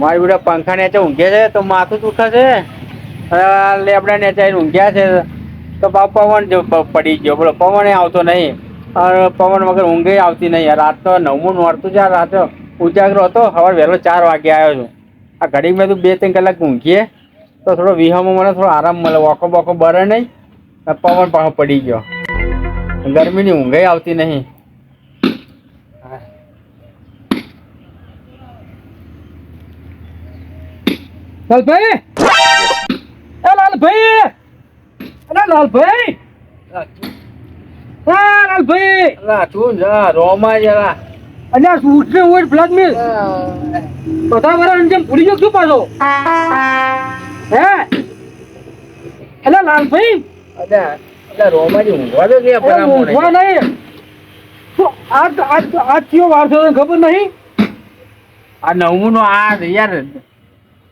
મારી બધા પંખા નીચે ઊંઘે છે, તો માથું દુખે છે લેબડા ને આવીને ઊંઘ્યા છે. તો બાપ પવન પડી ગયો. બોલો, પવન આવતો નહીં. પવન વગર ઊંઘે આવતી નહીં. રાત તો નવમું નોરતું છે રાત. ઉજાગરો હતો. સવાર વહેલો ચાર વાગે આવ્યો છું. આ ઘડી મેં તો બે ત્રણ કલાક ઊંઘીએ. તો થોડો વિહામાં મને થોડો આરામ મળે. વોકો બોકો બરે નહીં. પવન પાછો પડી ગયો. ગરમીની ઊંઘે આવતી નહીં. લાલભાઈ? એ લાલભાઈ! અરે લાલભાઈ! હા લાલભાઈ! તું જા રોમા જરા અલ્યા સૂટ ને ઓર બ્લડ મિલ. બધા વાળા જેમ ભૂલી ગયો શું પાછો? હે? અલ્યા લાલભાઈ! અલા અલા રોમાજી ઊંઘવા અરે ભલા ઊંઘવા નહીં. તો આજ આજ આજ કયો વાર છે ખબર નહીં? આ નવમું નો આ યાર.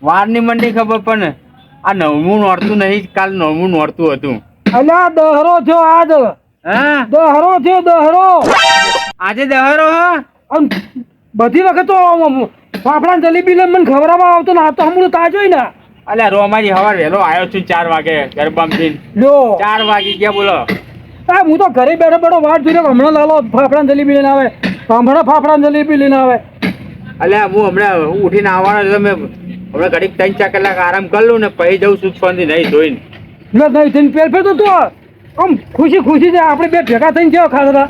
વારની મંડી ખબર પણ આ નવમું નોરતું નહીં કાલ નવમું નોરતું હતું. અલ્યા દહરો થયો આજ. હા? દહરો થયો દહરો. આજે દહરો હા? બધી વખત તો ફાફડા જલેબી લઈને મને ખવડાવવા આવતો ને આ તો હમણાં તાજો ને. અલ્યા રોમાજી હવાર વહેલો આવ્યો છું ચાર વાગે ગરબામથી લો. ચાર વાગી ગયા બોલો. આ હું તો ઘરે બેઠો બેઠો વાટ જોઈ રહ્યો હમણાં લાલો ફાફડા જલેબી લઈને આવે. હમણાં ફાફડા જલેબી લઈને આવે. અલ્યા હું હમણાં ઉઠીને આવવાનો તમે મેં હમણાં ઘડીક ત્રણ ચાર કલાક આરામ કરી લઉં ને પછી જઉં શાંતિ નહીં ધોઈને. ના નહીં થઈને પેર ફેર તો આમ ખુશી ખુશી છે આપણે બે ભેગા થઈને કેવા ખાતા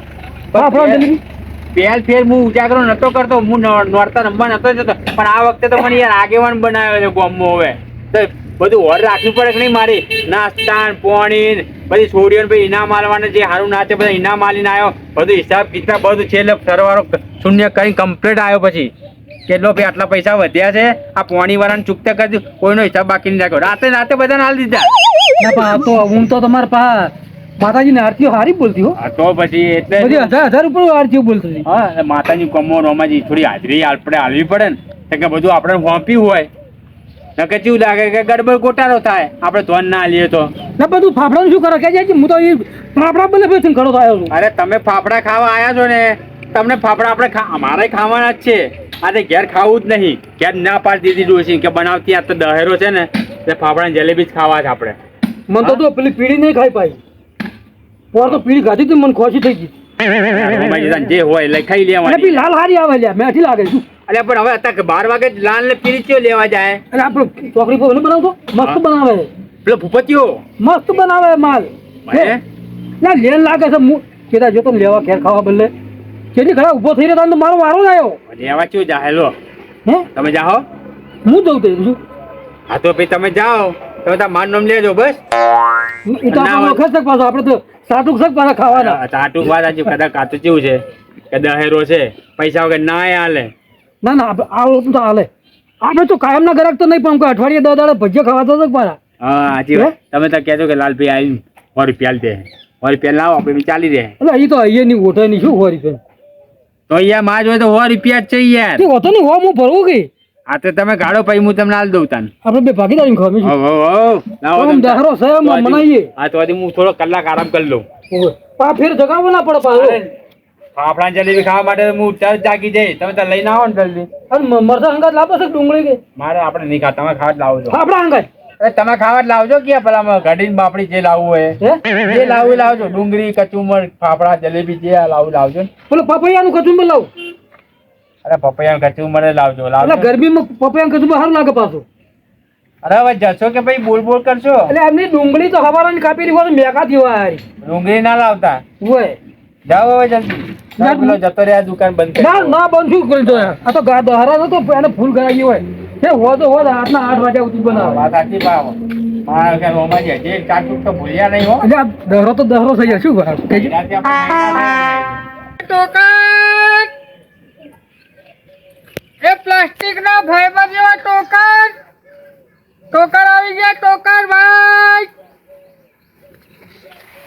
હતા? પહેલ ફેર હું ઉજાગરો નતો કરતો હું નોરતા રમવા નતો જતો પણ આ વખતે તો મને યાર આગેવાન બનાવ્યો છે ગામમાં હવે. તો બધું ઓર રાખવી પડે કે નહીં મારી? નાસ્તા પોણી પછી બધી ને પછી ઇનામ આલવાના જે સારું નાચે બધા ઇનામ આલીને આવ્યો. બધું હિસાબ કિતાબ બધું છેલ્લે સરવાળો શૂન્ય કરી કમ્પ્લીટ આવ્યો પછી. કેટલો ભાઈ આટલા પૈસા વધ્યા છે? આ પોણી વાળાને ચૂકતા કરજો કોઈનો હિસાબ બાકી નહીં રાખ્યો. રાતે રાતે બધાને હાલ દીધા. ના તો હું તો તમારા પા માતાજીની આરતીઓ હારી બોલતી હો. તો પછી એટલે બધી હજાર હજાર ઉપર આરતીઓ બોલતી હા માતાજી કમો રોમાજી થોડી હાજરી આપણે હાલવી પડે ને. તો કે બધું આપણે ફોંપ્યું હોય. નકે ચેવું લાગે કે ગડબડ ગોટાળો થાય? આપણે ધોન ના લઈએ તો. ના બધું ફાફડાનું શું કરો? કે છે હું તો એ ફાફડા બને પછી ઘણો થયો છું. અરે તમે ફાફડા ખાવા આયા છો ને? તમને ફાફડા આપણે અમારે ખાવાના જ છે. આજે ઘેર ખાવું જ નહીં. ઘેર ના પાડી દીધી ડોસી કે બનાવતી આ તો દહેરો છે ને તે ફાફડા જલેબી જ ખાવા છે આપણે. મને તો તું પેલી પીડી નહીં ખાઈ પાઈ પોર તો પીડી ખાધી તું મને ખોશી થઈ ગઈ. જે હોય એટલે ખાઈ લેવાની પેલી લાલ હારી આવે લ્યા મેઠી લાગે છું. અલ્યા પણ હવે અત્યારે બાર વાગે લાલ ને પીડી ચો લેવા જાય? અને આપણે ચોકડી પર બનાવતો મસ્ત બનાવે. પેલો ભૂપતિઓ? મસ્ત બનાવે માલ. હે? ના લેન લાગે છે કેતા જો તમે લેવા ઘેર ખાવા બદલે. કેટલી ઘણા ઊભો થઈ રહ્યો તો મારો વારો જ આવ્યો લેવા ચિયો જા હે? તમે જાઓ. હું જઉં તે બીજું હા તો ભાઈ તમે જાઓ. તમે તાર માન નામ લેજો બસ. એ તો ના આપણો. વખત છે પાછો આપણે તો સાટુક છે પાછા ખાવાના. સાટુક વાત આજે કદાચ કાચું કેવું છે કે દહેરો છે પૈસા વગર ના હાલે. ના ના આપણે આ વખત તો હાલે. આપણે તો કાયમના ગરાક તો નહીં પણ અઠવાડિયે દસ દાડે ભજીયા ખાવા તો પાછા. હા સાચી વાત. તમે તો કહેજો કે લાલભાઈ આવી સો રૂપિયા દે. સો રૂપિયા લાવો આપણે ચાલી દે. એટલે એ તો અહીંયાની ઓઠાની શું હોરી છે તો અહીંયા માં જોઈએ તો સો રૂપિયા જ છે યાર. તે હોતો નહીં હો હું ભરવું કે? આ તો તમે ગાડો પછી હું તમને હાલ દઉં તાન. આપણે બે ભાગીદારી ખાવી હો હો હો લાવો તાર. દહેરો છે, મનાઈએ. આ તો હું થોડો કલાક આરામ કરી લઉં. પા ફેર જગાવો ના પડે પાછો. ફાફડા જલેબી ખાવા માટે હું તરત જાગી જઈ તમે તો લઈને આવો ને જલ્દી. અને મ- મરચાં હંગાત લાવો છો ડુંગળી કે? મારે આપણે નહીં ખાતા તમે ખાવા જ છો. ફાફડા હંગાત. અરે તમે ખાવા લાવજો કે પેલા ઘડી બાપડી જે લાવવું હોય. જે લાવવું લાવજો. ડુંગળી કચુંબર ફાફડા જલેબી જે લાવું લાવજો બોલો પપૈયાનું કચુંબર લાવ. અરે પપૈયા કચુંબર લાવજો લાવજો. ગરમીમાં પપૈયાનું કચુંબર સારું લાગે પાછું. અરે હવે જશો કે ભાઈ બોલ બોલ કરશો? એટલે એમની ડુંગળી તો હવારાની રહી હોય મેઘા થયો ડુંગળી ના લાવતા. હોય. જાઓ હવે જલ્દી. ના, પેલો જતો રહ્યા દુકાન બંધ ના. ના કરી દો આ તો ગા દહરા નતો એને ફૂલ કરાવી હોય. એ હો તો હો રાતના આઠ વાગ્યા સુધી બનાવે. વાત સાચી ભાવ. મારા કે તો ભૂલ્યા નહીં હો. એટલે દહરો તો દહરો થઈ જાય. શું ટોકન! એ પ્લાસ્ટિક ના ફાઈબર જેવા ટોકન! ટોકન આવી ગયા ટોકન ભાઈ!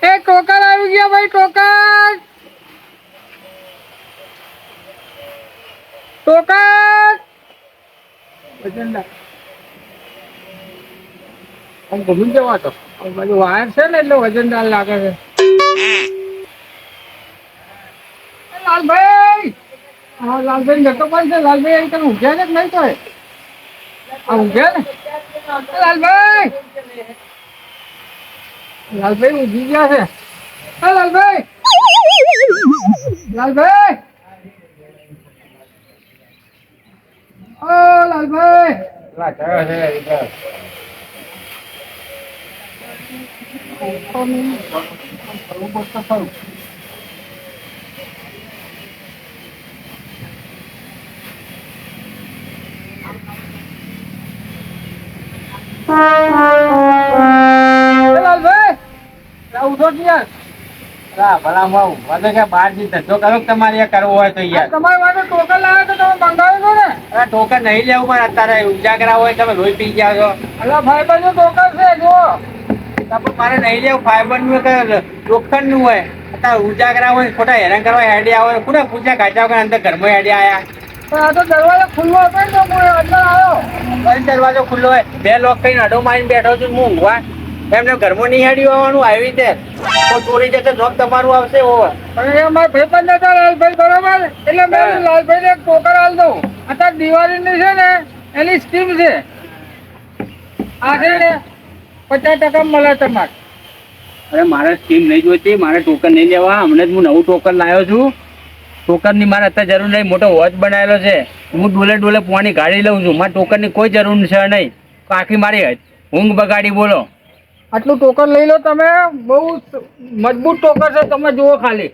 એ ટોકન આવી ગયા ભાઈ ટોકન. ટોકન આમ ઘૂમી જવા તો? બાજુ વાયર છે ને એટલે વજનદાર લાગે છે. લાલભાઈ! હા લાલભાઈ જતો પણ છે. લાલભાઈ અહીં તમે ઊંઘ્યા છે કે નહીં તો આ ઊંઘ્યા ને? લાલભાઈ! લાલભાઈ ઊંઘી ગયા છે. લાલભાઈ! લાલભાઈ! ઓ લાલભાઈ એ લાલભાઈ આ ઉઠો જ યાર હા, ભલા માવું. મને કે બહારથી ધંધો કરો કે તમારે એ કરવો હોય તો યાર તમારા માટે ટોકન લાવ્યો તો તમે મંગાવ્યો ને? અરે નહીં લેવું પણ અત્યારે ઉજાગરા હોય તમે લોહી પી ગયા છો. અલા ભાઈ બાજુ છે જો મારે નહીં લેવું ફાઈબરનું લોખંડનું હોય. અત્યારે ઉજાગરા હોય ખોટા હેરાન કરવા હેડ્યા હોય. કોને પૂછ્યા કાચા વગર અંદર ઘરમાં હેડ્યા આયા? આ તો દરવાજો ખુલ્લો હતો ને તો અંદર આવ્યો. દરવાજો ખુલ્લો હોય. બે લોક કઈ અડો મારીને બેઠો છું હું ઊંઘવા. એમને ઘરમાં નહીં હેડી આવવાનું આવી રીતે. તો ચોરી જશે જોબ તમારું આવશે ઓવર. પણ એ અમારા ભાઈબંધ હતા લાલભાઈ બરોબર? એટલે મેં લાલભાઈ ને ટોકન આલ દઉં. અત્યારે દિવાળીની છે ને એની સ્કીમ છે. આ છે ને પચાસ ટકા મળે તમારે. અરે મારે સ્કીમ નહીં જોઈતી મારે ટોકન નહીં લેવા. હમણાં જ હું નવું ટોકન લાવ્યો છું. ટોકનની મારે અત્યારે જરૂર નહીં. મોટો વોચ બનાવેલો છે. હું ડોલે ડોલે પોવાની ગાડી લઉં છું. મારે ટોકનની કોઈ જરૂર છે નહીં. આખી મારી ઊંઘ બગાડી બોલો. આટલું ટોકર લઈ લો તમે. બહુ મજબૂત ટોકર છે તમે જુઓ ખાલી.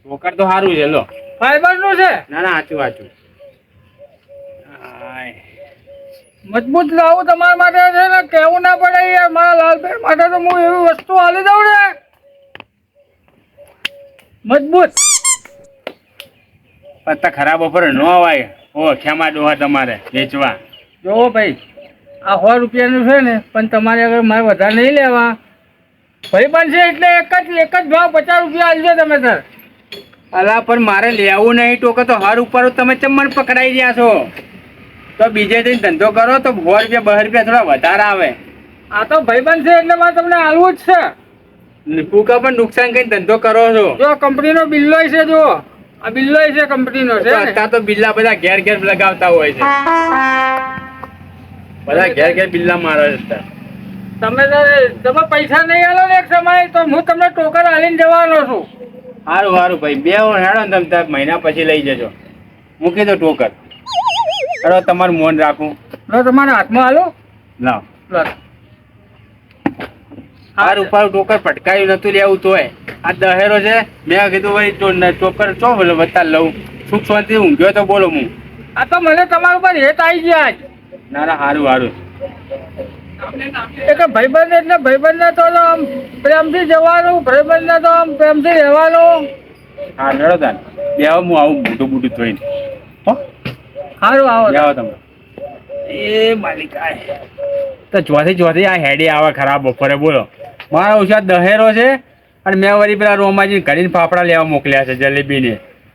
ટોકર તો સારું છે લો. ફાઈબરનું છે? ના ના સાચું સાચું. મજબૂત લાવું તમારા માટે છે ને કેવું ના પડે યાર મારા લાલભાઈ માટે તો હું એવી વસ્તુ હાલી દઉં ને. મજબૂત. પત્તા ખરાબ ઓફર ન અવાય ઓ ખેમા ડોહા તમારે વેચવા. જો ભાઈ. આ સો રૂપિયાનું છે ને પણ તમારે અગર મારે વધારે નહીં લેવા. ભાઈ છે એટલે એક જ એક જ ભાવ પચાસ રૂપિયા આપજો તમે સર. અલા પણ મારે લેવું નહીં ટોકે તો હર ઉપર તમે ચમ મને પકડાઈ રહ્યા છો? તો બીજે જઈને ધંધો કરો તો સો રૂપિયા બસો રૂપિયા થોડા વધારે આવે. આ તો ભાઈબંધ છે એટલે મારે તમને આલવું જ છે. ટૂંકા પણ નુકસાન કરીને ધંધો કરો છો? જો કંપનીનો બિલ્લો છે જો આ બિલ્લોય છે કંપનીનો છે અત્યારે તો બિલ્લા બધા ઘેર ઘેર લગાવતા હોય છે. બધા ઘેર ઘેર બિલ્લા મારે છે. તમે તો- તમે પૈસા નહીં આલો ને એક સમય તો હું તમને ટોકર આલીને જવાનો છું. સારું સારું ભાઈ. બે હું હેડો ને તમે મહિના પછી લઈ જજો. મૂકી દો ટોકર હેડો તમારું મોન રાખું. લો તમારા હાથમાં આલો લાવ. હાર ઉપર ટોકર પટકાયું નતું લેવું તોય. આ દહેરો છે મેં કીધું ભાઈ ટોકર ચો બોલો બતા લઉં. સુખ શાંતિ ઊંઘ્યો તો બોલો હું. આ તો મને તમારા ઉપર હેત આવી ગયા ના ના સારું સારું એક ભાઈબંધ એટલે ભાઈબંધ તો આમ પ્રેમથી જવાનું ભાઈબંધ તો આમ પ્રેમથી રહેવાનું. હા તાર બે હું આવું મોટું મોટું ધોઈને. હો? સારું આવો આવો તમે. એ માલિકા તો ચોથી ચોથી આ હેડી આવે ખરાબ બપોરે બોલો. મારા ઓછા દહેરો છે અને મેં વળી પેલા રોમાજી ઘડીને ફાફડા લેવા મોકલ્યા છે જલેબીને.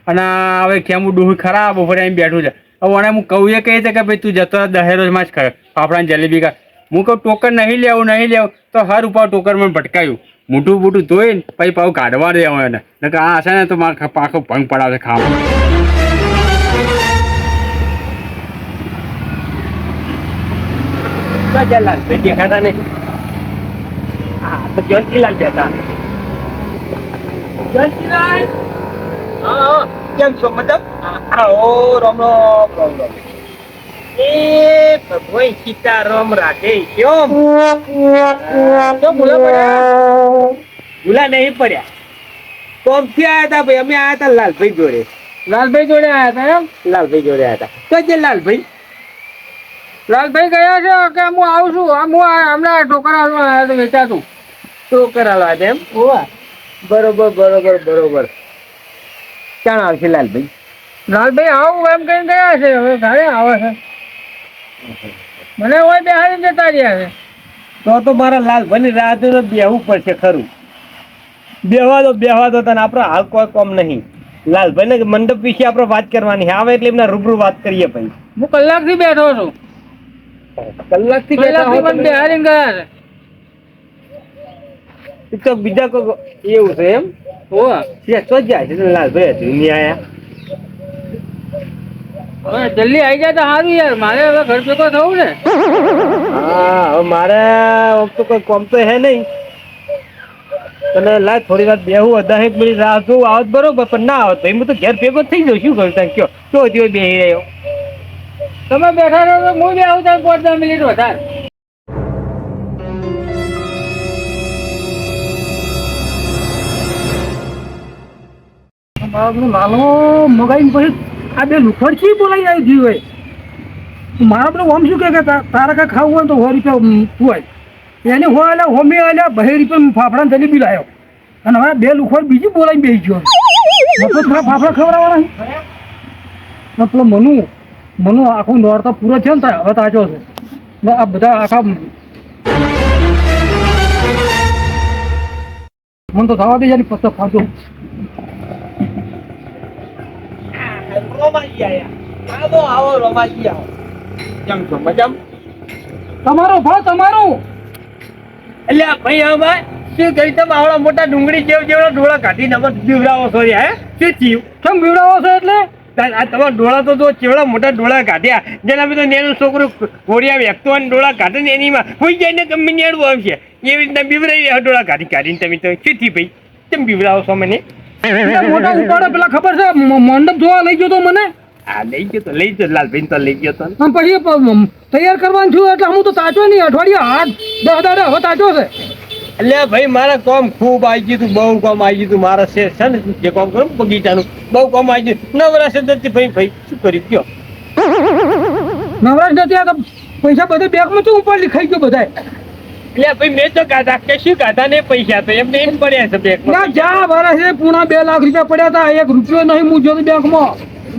અને હવે કેમ દુઃખ ખરાબ બપોરે એમ બેઠું છે. હવે હું કહું એ કહી છે કે ભાઈ તું જતો દહેરોજમાં જ ખા ફાફડા જલેબી ખા. હું કહું ટોકર નહીં લેવું નહીં લેવું તો હર ઉપર ટોકર મને ભટકાયું. મોટું મોટું ધોઈને પછી પાછું કાઢવા દેવા એને. નકર આ હશે ને તો મારે પાખો ભંગ પડાવશે ખાવા દેખાતા ને હા, તો જ્યોતિલાલ બેઠા કેમ છો? મતલબ આવો રામ રામ રામ રામ. એ ભગવાન સીતારામ રાધે કેમ તો ભૂલા પડ્યા ભૂલા નહીં પડ્યા. કોમથી આયા હતા ભાઈ? અમે આયા હતા લાલભાઈ જોડે. લાલભાઈ જોડે આયા હતા એમ? લાલભાઈ જોડે આયા હતા. તો જે લાલભાઈ? લાલભાઈ ગયા છે કે હું આવું છું? આમ હું હમણાં ટોકન આલવા આવ્યા તો વેચાતું. તો કરાવવા એમ? બરોબર બરોબર બરોબર. ક્યાં આવશે લાલભાઈ. લાલભાઈ આવું એમ કહીને ગયા છે? હવે ઘરે આવે છે. મને હોય બેહાડી જતા રહ્યા છે તો તો મારા લાલભાઈની રાહ તો બેહવું પડશે ખરું. બેહવા દો બેહવા દો તને આપણે હાલ કોઈ કોમ નહીં. લાલભાઈને મંડપ વિશે આપણે વાત કરવાની છે. આવે એટલે એમના રૂબરૂ વાત કરીએ ભાઈ હું કલાકથી બેઠો છું. કલાકથી કલાકથી પણ બેહાડીને ગયા છે. તો બીજા કોઈ એવું છે એમ? ઓ ત્યાં તો જાય છે લાલભાઈ હજુ નહીં આયા. હવે જલ્દી આવી જાય તો સારું યાર મારે હવે ઘર ભેગો થવું ને હા હવે મારે તો કોઈ કોમ તો હે નહીં. તને લાય થોડી વાર બેહું અધા એક મિનિટ રાહ જોઉં આવત બરોબર પણ ના આવત એમ તો ઘેર ભેગો થઈ જાઉં. શું કરું તને કયો તો હજી બેહી રહ્યો. તમે બેઠા રહો હું બી આવું ત્યાં પાંચ દસ મિનિટ વધારે. બાપનો લાલો મગાઈને પછી આ બે લુખડથી બોલાઈ આવી ગયું હોય? મારા શું કે તારા કાંઈ ખાવું હોય તો સો હોય એને હોય એટલે હોમી એટલે બહે રૂપિયા ફાફડા જલેબી લાવ્યો અને હવે બે લુખડ બીજી બોલાવી બેસી ગયો ફાફડા ખવડાવવાના મતલબ મનુ મનુ મનુ નોર તો પૂરો છે ને હવે તાજો છે. આ બધા આખા મને તો થવા દે યાર ફાટો કેમ છો? મજામ? તમારો ભાવ તમારું. એટલે ભાઈ હવે શું કરી તમે? આવડા મોટા ડુંગળી જેવ જેવડા ડોળા કાઢીને અમે બીવડાવો છો હે? શું થયું? કેમ બીવડાવો છો એટલે? આ તમારા ડોળા તો જો ચેવડા મોટા ડોળા કાઢ્યા. જેના બધું નેનું છોકરું ઘોડિયા વ્યક્તો અને ડોળા કાઢે ને એનીમાં હોઈ જાય ને ગમે નેડવું આવશે. એવી રીતના બીવરાવી ડોળા કાઢી કાઢીને તમે તો. શું થયું ભાઈ? કેમ બીવડાવો છો મને? મોટા ઉપાડે પેલા ખબર છે? મંડપ જોવા લઈ ગયો તો મને? આ લઈ ગયો તો લઈ ગયો લાલભાઈ તો લઈ ગયો તો. ને. પછી તૈયાર કરવાનું છું એટલે હું તો તાચો નહીં અઠવાડિયા હાથ દસ દાડા હવે તાચો છે. એટલે ભાઈ મારા કામ ખૂબ આવી ગયું તું બહુ કામ આવી ગયું તું મારા છે છે ને જે કોમ કરું બગીચાનું બહુ કામ આવી ગયું. નવરાશ નથી ભાઈ ભાઈ શું કર્યું? કયો? નવરાશ નથી આ તો પૈસા બધે બેગમાં શું ઉપર ખાઈ ગયો બધા એટલે ભાઈ મેં તો ગાધા. કે શું ગાધા? ને પૈસા તો એમને એમ પડ્યા છે બેંકમાં ના જા મારા પૂણા બે લાખ રૂપિયા પડ્યા હતા. એક રૂપિયો નહીં હું જોતો બેંકમાં.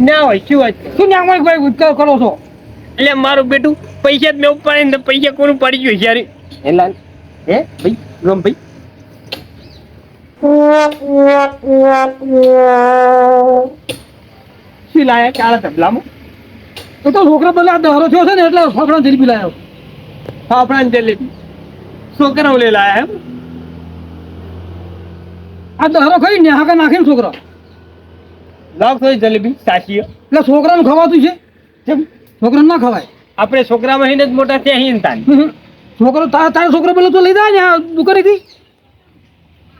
ના હોય શું હોય? શું ન્યામાં ભાઈ ઉત્કાર કરો છો? એટલે મારું બેટું પૈસા જ મેં ઉપાડી ને પૈસા કોનું પડી ગયું જ્યારે? હે ભાઈ ગમ ભાઈ. શું લાયા? કાળા તબલામાં એ તો છોકરા બધા દહરો થયો છે ને એટલે છોકરા જલેબી લાયો. છોકરા ને જલેબી. છોકરાઓ લે લાયા એમ? આ દહરો ખાઈ ને હાકા નાખીને છોકરા. લાવ થોડી જલેબી સાચી. એટલે છોકરાનું ખવાતું છે? કેમ? છોકરાને ના ખવાય. આપણે છોકરામાં મહિને જ મોટા થયા અહીં તાન. છોકરો તારા તારા છોકરો પેલો તો લઈ દા ને દુકાનેથી.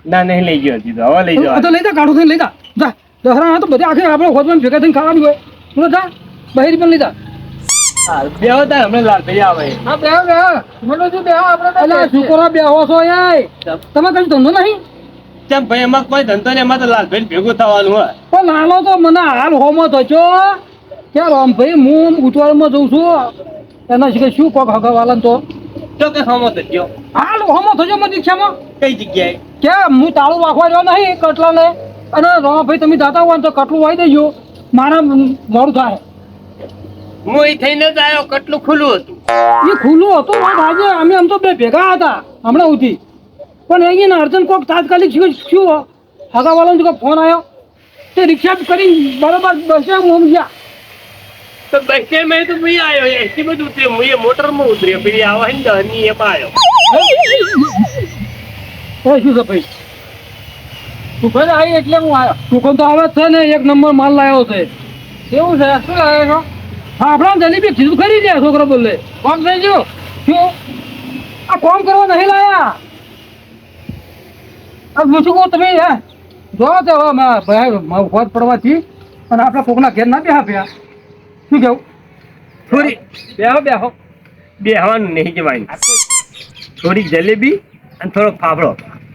ના નહીં લઈ ગયો હજી તો. હવે લઈ આ તો લઈ જા કાઢો થઈને લઈ જા. જા દસરા તો બધા આખી આપણે ખોદમાં ભેગા થઈને ખાવાની હોય. તું જા. બહાર પણ લઈ જા. બે હતા હમણાં લાલભાઈ આવે. હા બેહો બે મને શું આપણે બેહો છો યાર. તમે કઈ ધંધો નહીં? કેમ ભાઈ એમાં કોઈ ધંધો નહીં એમાં તો લાલ ભાઈ ભેગું થવાનું હોય. પણ નાનો તો મને હાલ હોમો થયો કે રામ ભાઈ હું ઉતવાળમાં જઉં છું. એના સિવાય શું કોક હગાવાલા તો? તો કે હમો થયો હાલ હોમો થયો મને રિક્ષામાં કઈ જગ્યાએ? કેમ હું તાળું રાખવા રહ્યો નહીં કટલાને. અને રામાભાઈ તમે જાતા હોય તો કટલું વાઈ દેજો. મારા મોડું થાય. હું થઈને જ આવ્યો કેટલું ખુલ્લું હતું? એ ખુલ્લું હતું આજે અમે આમ તો બે ભેગા હતા હમણાં સુધી. પણ અહીંયા અર્જન કોક તાત્કાલિક શું શું હગાવાલાનો જો ફોન આવ્યો તે રિક્ષા કરી બરોબર બસે હું ગયા તો બસે મેં તો ભાઈ આવ્યો એસી બધું ઉતર્યો હું એ મોટર ઉતર્યો પેલી આવા ને દહની એમાં આવ્યો એ શું છે ભાઈ? સુખદ આવી એટલે હું આવ્યો દુકાન તો આવે છે ને એક નંબર માલ લાવ્યો છે. કેવું છે? શું લાવ્યો છો? ફાફડા જલેબી કીધું ખરી જાય છોકરો બોલે. કોમ થઈ ગયો? શું? આ કોમ કરવા નહીં લાયા? આ હું કહું તમે હે? જો તો ભાઈ મા પડવાથી અને આપણા કોકના ઘેર ના બેહા પ્યા શું કેવું? થોડી બેહો બેહો. બેહવાનું નહીં જવાનું થોડી જલેબી અને થોડો ફાફડો.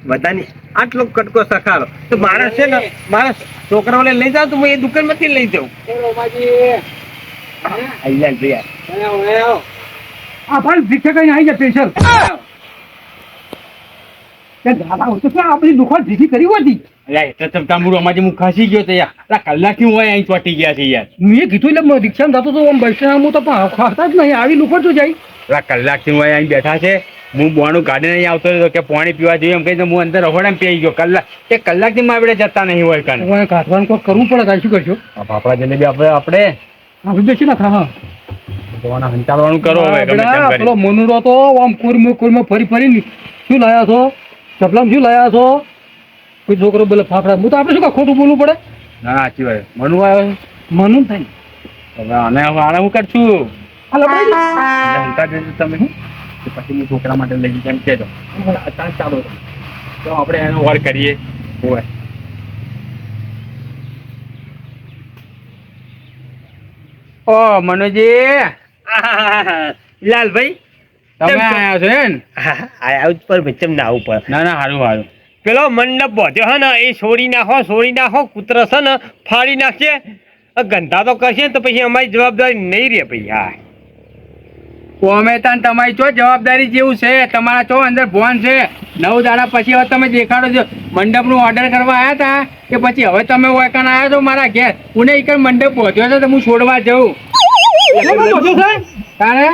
બધાની આટલો કટકો સખાડો તો મારા છે ને મારા છોકરાઓને લઈ જાવ તો હું એ દુકાનમાંથી લઈ જાઉં. આઈલા ભાઈ આ પણ ભીખે કઈ આવી જાય સ્પેશિયલ દાદા હું તો આપણી દુકાન ભીખી કરી હતી? અલ્યા એટલે તો તાંબુરો અમારી હું ખસી ગયો તો યાર. અલા કલાકથી હું અહીં ચોટી ગયા છે યાર. મેં કીધું એટલે રિક્ષામાં જતો તો આમ હું તો પણ ખાતા જ નહીં આવી તો જાય. અલા કલાકથી હું અહીં બેઠા છે. હું બોનું ગાડી નહીં આવતો હતો કે પાણી પીવા જોઈએ એમ કહીને હું અંદર રહોડામાં પી ગયો. કલાક એ કલાકથી મારે જતા નહીં હોય કાને. કાઢવાનું કોઈ કરવું પડે કાંઈ શું કરશો? ફાફડા જલેબી આપણે આપણે આપણે દેખી ના થા ભગવાન જોવાના કરો હવે ગમે તેમ કરી. પેલો મનુરો તો આમ કુરમાં કુરમાં ફરી ફરી શું લાયા છો? ચપલામ શું લાયા છો? કોઈ છોકરો બોલે ફાફડા હું તો આપણે શું ખોટું બોલવું પડે? ના સાચી વાત. મનુ આવ્યો મનુ થાય હવે આને હવે આને હું કરશું. હંતા દેજો તમે પછી હું છોકરા માટે લઈ જઈને કહેજો ચાલો. તો આપણે એનો વાર કરીએ. હોય ઓ મનોજી. લાલભાઈ તમે કેમ? આયા છો ને આયા ઉપર ભચમ ના ઉપર ના ના સારું સારું પેલો મંડપ બોધ્યો હે ને એ છોડી નાખો છોડી નાખો કૂતરો છે ને ફાડી નાખશે. ગંધા તો કરશે ને તો પછી અમારી જવાબદારી નહીં રહે ભાઈ હા. કોમેતાન તમારી ચો જવાબદારી જેવું છે? તમારા ચો અંદર ભોન છે. નવ દાડા પછી હવે તમે દેખાડો છો. મંડપનું ઓર્ડર કરવા આવ્યા હતા કે પછી હવે તમે ઓયકાન આવ્યા છો મારા ઘેર? હું એક મંડપ પહોંચ્યો છે તો હું છોડવા જઉં? તારે?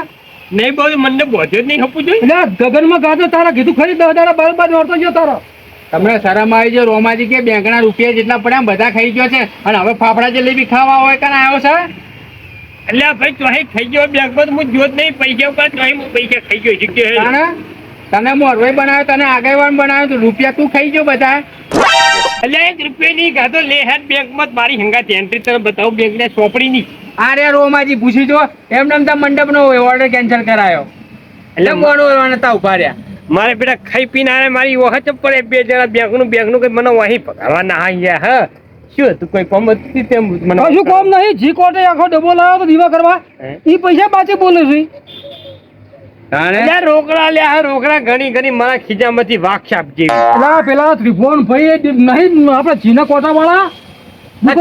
નહીં બહુ મંડપ જ નહીં હપું જોઈએ એટલે ગગનમાં ગાજો તારા કીધું ખરી દસ દાડા બાર બાર ગયો તારો. તમને શરમ આવી છે રોમાજી કે બેંકના રૂપિયા જેટલા પડ્યા બધા ખાઈ ગયો છે. અને હવે ફાફડા જલેબી ખાવા હોય કાન આવ્યો છે? એટલે ભાઈ ચોહી ખાઈ ગયો બેંકમાં હું જોત નહીં પૈસા પૈસા ખાઈ ગયો તને મોરવાઈ બનાવ્યો તને આગેવાન બનાવ્યો તો રૂપિયા તું ખાઈ ગયો બધા એટલે એક રૂપિયા નહીં ગાતો લે હેડ બેંકમાં મારી હંગાત એન્ટ્રી તને બતાવું બેંક ને નહીં. અરે રોમાજી પૂછી જો એમને એમ તો મંડપનો ઓર્ડર કેન્સલ કરાયો. એટલે મોડું નતા ઊભા રહ્યા? મારે પેલા ખાઈ પીને આને મારી વખત પડે બે જણા બેંકનું બેંકનું કઈ મને વહી પગારવા ના આવી હા? શું હતું કોઈ કોમ હતી તેમ મને શું કોમ નહીં જી કોટે આખો ડબ્બો લાવ્યો તો દીવા કરવા. એ પૈસા પાછી બોલે છે. તાણે? અલ્યા રોકડા લ્યા રોકડા ઘણી ઘણી મારા ખીજામાંથી વાઘ આપજે પેલા પેલા ત્રિભુવન ભાઈ નહીં આપણે જીના કોટા વાળા આ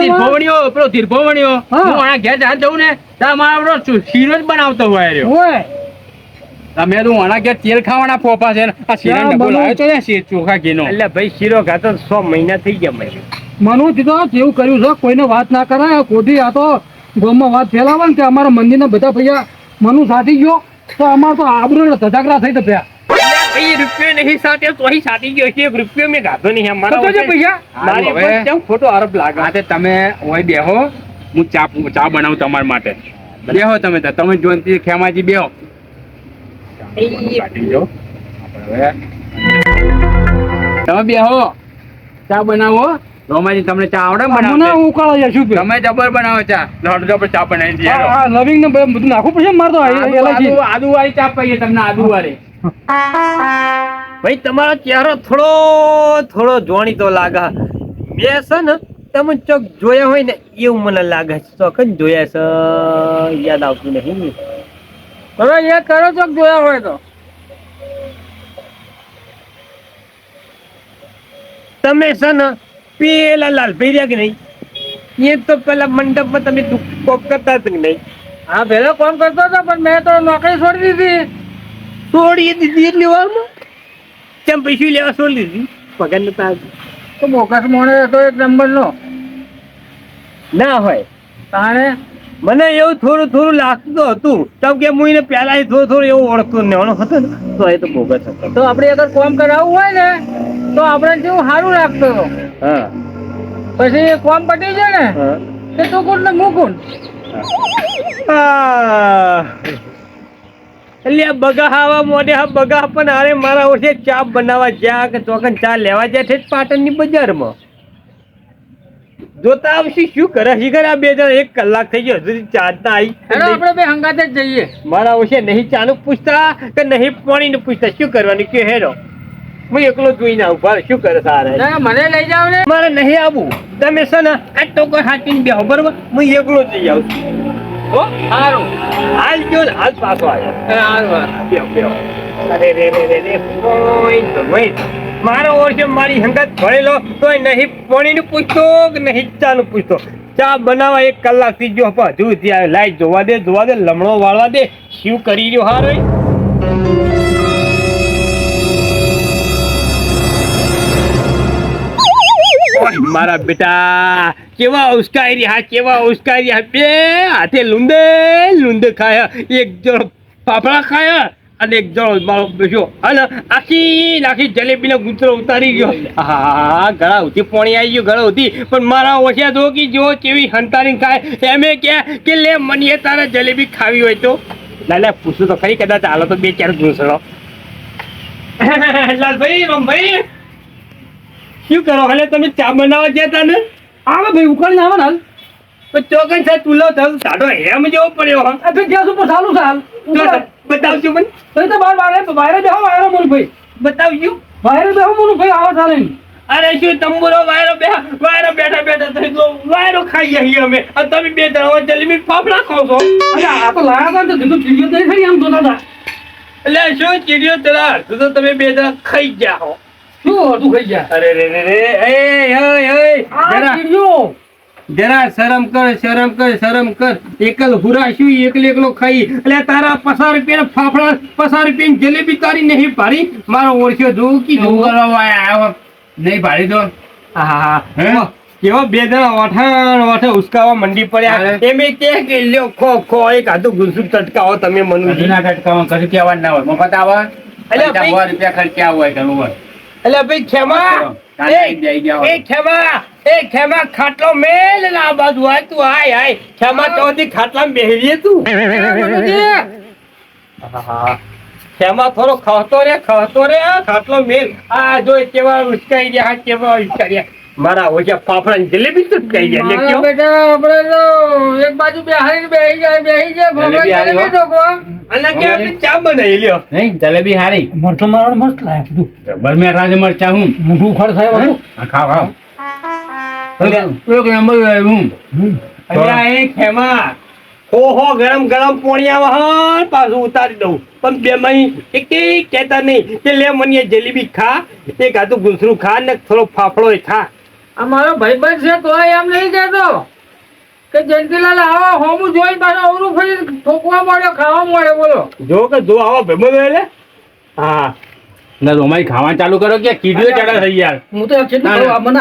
પેલો તીરભોવણીઓ હું. આના ઘેર જાણ જઉં ને ત્યાં મારા પેલો શીરો જ બનાવતો હોય રહ્યો. તમે તો આના ઘેર તેલ ખાવાના પોપા છે આ શીરો ડબ્બો. લાવ્યો તો ને શીર ચોખા ઘીનો. એટલે ભાઈ શીરો ખાતો સો મહિના થઈ ગયા મને મનુ કીધું જેવું કર્યું છે કોઈને વાત ના કરાય. કોઠી આ તો ગામમાં વાત ફેલાવે ને કે અમારા મંદિરના બધા ભૈયા મનુ સાથી ગયો. તો અમાર તો આબરૂ ધજાગરા થઈ તો પ્યા ભાઈ રૂપિયો નહીં સાથે તો અહીં સાટી ગયો છે. એક રૂપિયો મેં ગાધો નહીં મારા તો જે પૈસા મારી હવે- કેમ ખોટો આરોપ લાગે. હા તમે હોય બેહો. હું ચા ચા બનાવું તમારા માટે. બેહો તમે તો. તમે જોનતી ખેમાજી બેહો. તમે બેહો. ચા બનાવો. રોમાજી તમને ચા આવડે મને ઉકાળા જાય શું તમે જબર બનાવો ચા. લોટ જબર ચા બનાવી દે હા લવિંગ ને બધું નાખવું પડશે મારે તો આદુ એલાચી આદુ- આદુ વાળી ચા પઈએ તમને આદુ વાળી ભાઈ તમારો ચહેરો થોડો થોડો જોણીતો લાગે. મેં છે ને તમે ચોક જોયા હોય ને એવું મને લાગે છે. ચોક જ જોયા છે. યાદ આવતું નહીં હવે એ કરો ચોક જોયા હોય તો. તમે છે ને પેલા લાલભાઈ રહ્યા કે નહીં? એ તો પેલા મંડપમાં તમે દુઃખ કોક કરતા હતા કે નહીં? હા પેલો કોમ કરતો હતો પણ મેં તો નોકરી છોડી દીધી. છોડી દીધી એટલી વારમાં કેમ પૈસી લેવા છોડી દીધી? પગાર નતા તો મોકસ મોણે હતો એક નંબરનો. ના હોય. તાણે મને એવું થોડું થોડું લાગતું હતું. તમ કે હું એને પહેલા થોડું થોડું એવું ઓળખતું ને ઓળખ હતો ને. તો એ તો બોગસ હતો. તો આપણે અગર કોમ કરાવવું હોય ને તો આપણે જેવું સારું લાગતું હતું હા. પછી કોમ પટી જાય ને હા. કે તું કોણ ને હું કોણ એટલે આ બગા આવા મોઢે આ બગા પણ અરે મારા ઓછે ચા બનાવવા જ્યાં કે ચોકન ચા લેવા જ્યાં છે પાટણની બજારમાં. જોતા આવશે શું કરે? છે કરે? આ બે જણ એક કલાક થઈ ગયો હજુ સુધી ચા જ ના આવી. આપણે બે હંગાતે જ જઈએ. મારા આવશે નહીં ચાનું પૂછતા કે નહીં પાણીનું પૂછતા? શું કરવાનું? કે હેરો હું એકલો જોઈને આવું ભારે શું કરે સારા મને લઈ જાવ ને. મારે નહીં આવવું. તમે છે ને આ ટોકો હાટીને બેહો બરોબર? હું એકલો જઈ આવું છું. હો સારું હાલ ગયો ને હાલ પાછો આવ્યો. સારું બેહો બેહો. અરે રે રે રે રે કોઈ મારો ઓરસે મારી હંગત ભણેલો તોય નહીં, પાણીનું પૂછતો કે નહીં, ચાનું પૂછતો ચા બનાવવા એક કલાકથી જો હજુ આવે લાઈટ જોવા દે જોવા દે, લમણો વાળવા દે. શું કરી રહ્યો હારો મારા બેટા, કેવા ઉસ્કાઈ રહ્યા, કેવા ઉસ્કાઈ રહ્યા? બે હાથે લુંદે લુંદે ખાયા, એક જણ ફાફડા ખાયા. અને એક જણો મારો બેસ્યો. અને આખી નાખી જલેબીનો ગુંતરો ઉતારી ગયો. હા, ગળા ઉધી પોણી આવી ગયું, ગળા ઉધી. પણ મારા ઓછા જોગી જો કેવી હંતારી ખાય. એમે કે કે લે મનીએ તારે જલેબી ખાવી હોય તો. ના ના, પૂછું તો ખરી, કદાચ હાલો તો બે, ચાર ઘૂસડો લાલભાઈ, રમભાઈ, શું કરો? હાલે, તમે ચા બનાવવા ગયા ને? આવે ભાઈ, ઉકાળીને આવે ને હાલ. તો ચોકન છે ચૂલો થયો સાડો હેમ જેવો પડ્યો હા. આ ભાઈ ગેસ ઉપર ચાલુ છે હાલ. જો બતાવજો મને. તો તો બાર બાર બારે બેહો વાયરો મોલ ભાઈ. બતાવજો. વાયરો બેહો મોલ ભાઈ આવો ચાલે અરે શું તંબુરો વાયરો બે વાયરો બેઠા બેઠા થઈ તો વાયરો ખાઈ ગયા અમે. અને તમે બે જણા જલેબી ફાફડા ખાવ છો. અરે આ તો લાયા હતા તો કીધું ચીડિયો તો ખરી આમ જોતા હતા. એટલે શું ચીડિયો તરા? તો તમે બે ત્રણ ખાઈ ગયા હો. શું હતું ખાઈ ગયા? અરે રે રે રે. એ એ એ. જરા ચીડિયો. જરા શરમ કર શરમ કર શરમ કર. એકલ હુરાશું એકલ એકલો ખાઈ. એટલે તારા પસાર રૂપિયા ફાફડા પસાર રૂપિયા જલેબી તારી નહીં ભારી. મારો ઓળખ્યો જોઉં કી આવ્યો? નહીં ભારી તો? હે? કેવો બે જણા ઓઠાણ ઓઠે ઉસકાવા મંડી પડ્યા. એમે કે કે લ્યો ખો ખો એક આધું ગુલસુપ ટટકાવો તમે મનુજી જૂના ટટકાવો કશું કહેવાનું ના હોય. મફત આવે. એટલે રૂપિયા ખર્ચ્યા હોય ઘણું હોય. એટલે ભાઈ ખેમા ખાટલો મેલ ના આ બાજુ આય તું આય આય. ખેમા તો ખાટલા બેહી તું. ખેમા થોડો ખાતો રે ખાતો રે ખાટલો મેલ. આ જો કેવા ઉચકાઈ રહ્યા કેવા ઉચકાઈ રહ્યા મારા ઓછા ફાફડા ની જલેબી તો કહી ગયા લે કયો બેટા આપણે તો એક બાજુ બેહારી બેહી જાય બેહી જાય ભગવાન જલેબી તો કો અને કે આપણે ચા બનાવી લ્યો. નહીં જલેબી હારી. મરચો મારો મસ્ત લાયા કીધું જબર મેં રાજ મરચા હું. મોઢું ફળ થાય બધું હા, ખાવ ખાવ એક નંબર હું. અલ્યા એ ખેમા હો હો ગરમ ગરમ પોણિયા આવે પાછું ઉતારી દઉં. પણ બે મહી એક કહેતા નહીં કે લે મને જલેબી ખા એક આધું ગુંસરું ખા ને થોડો ફાફડો ખા. આ મારો ભાઈબંધ છે તોય એમ નહીં કહેતો. કે જયંતિલાલ આવો હોમું જોઈ પાછો અવરું ફરી ઠોકવા મળ્યો ખાવા મળે બોલો. જો કે જો આવો ભાઈબંધ એટલે. હા. ના રોમાઈ ખાવાનું ચાલુ કરો કે કીધું ચાલે થઈ યાર. હું તો કેટલું આ મને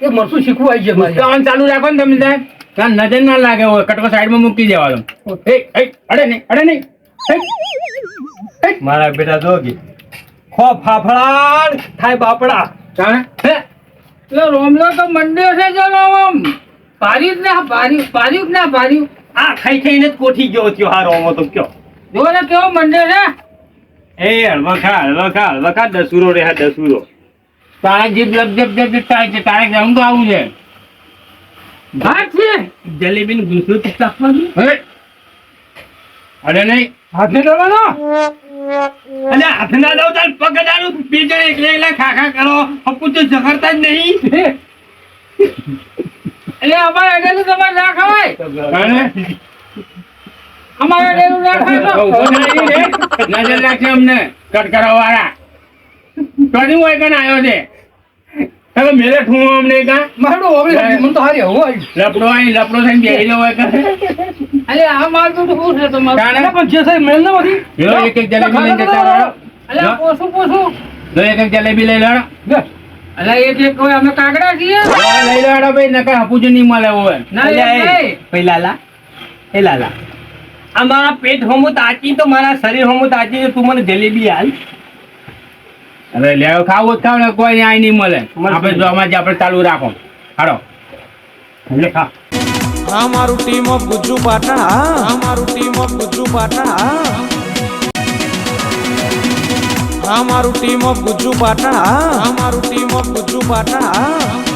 એ મરચું શીખવું આવી જાય મારે ઉસકાવાનું ચાલુ રાખો ને તમે સાહેબ ત્યાં નજર ના લાગે હોય કટકો સાઈડમાં મૂકી દેવાનો. એ એ, અડે નહીં અડે નહીં. મારા બેટા જો કે ખો ફાફડા થાય બાપડા. જાણે? હે? એટલે રોમલો તો મંડ્યો છે ચાલો આમ પાર્યું જ ના પાર્યું પાર્યું જ ના પાર્યું. આ ખાઈ ખાઈને જ કોઠી ગયો થયો હારો આમાં તો કયો. જો ને કેવો મંડ્યો છે? એ હળવા ખા હળવા ખા હળવા ખા દસુરો રે હા દસુરો. તારે જીભ લપ જપ જપ જપ થાય છે તારે જવું આવું છે. ભાત છે? જલેબી નું તો ચાખવાનું નહીં. હાથે નહીં કરવાનો અને હાથ ના દઉં તાર પગ અડાડું બીજો એકલે એકલા ખા ખા કરો. હપુ તો ઝઘડતા જ નહીં. એટલે અમારે અડેલું તમારે ના ખવાય. અમારે ના તો. નજર અમને કટકરો વાળા કદી હોય કણ આવ્યો છે? તમે મેરે ઠું અમને કાં? મારું હવે મને તો હારી હવે આવી. લપડો આઈ લપડો થઈને બેહી લો હોય કાં આ મારતું તો શું છે તમારું. જાણે? પણ જે સાહેબ મેળ ના વધી લો એક એક જલેબી લઈને જતા રહો. એટલે પોસું પોસું. લો એક એક જલેબી લઈ લડો એટલે એ જે કોઈ અમે કાગડા છીએ. લઈ લડો ભાઈ નકર હપુજુ નહીં મળે હોય ના એ અલ્યા એ, નહીં. ભાઈ લાલા એ લાલા. આ મારા પેટ હોમો તાચી તો મારા શરીર હોમો તાચી તો તું મને જલેબી હાલ અરે લેવો ખાવું ખાવ ને કોઈ આઈ નહીં મળે. આપણે જો અમારે આપણે ચાલુ રાખો. હાડો લે ખા. આ મારું ટીમ ઓફ ગુજ્જુ પાટણ આ મારું ટીમ ઓફ ગુજ્જુ પાટણ આ ટીમ ઓફ ગુજ્જુ પાટણ આ મારું ટીમ ઓફ ગુજ્જુ પાટણ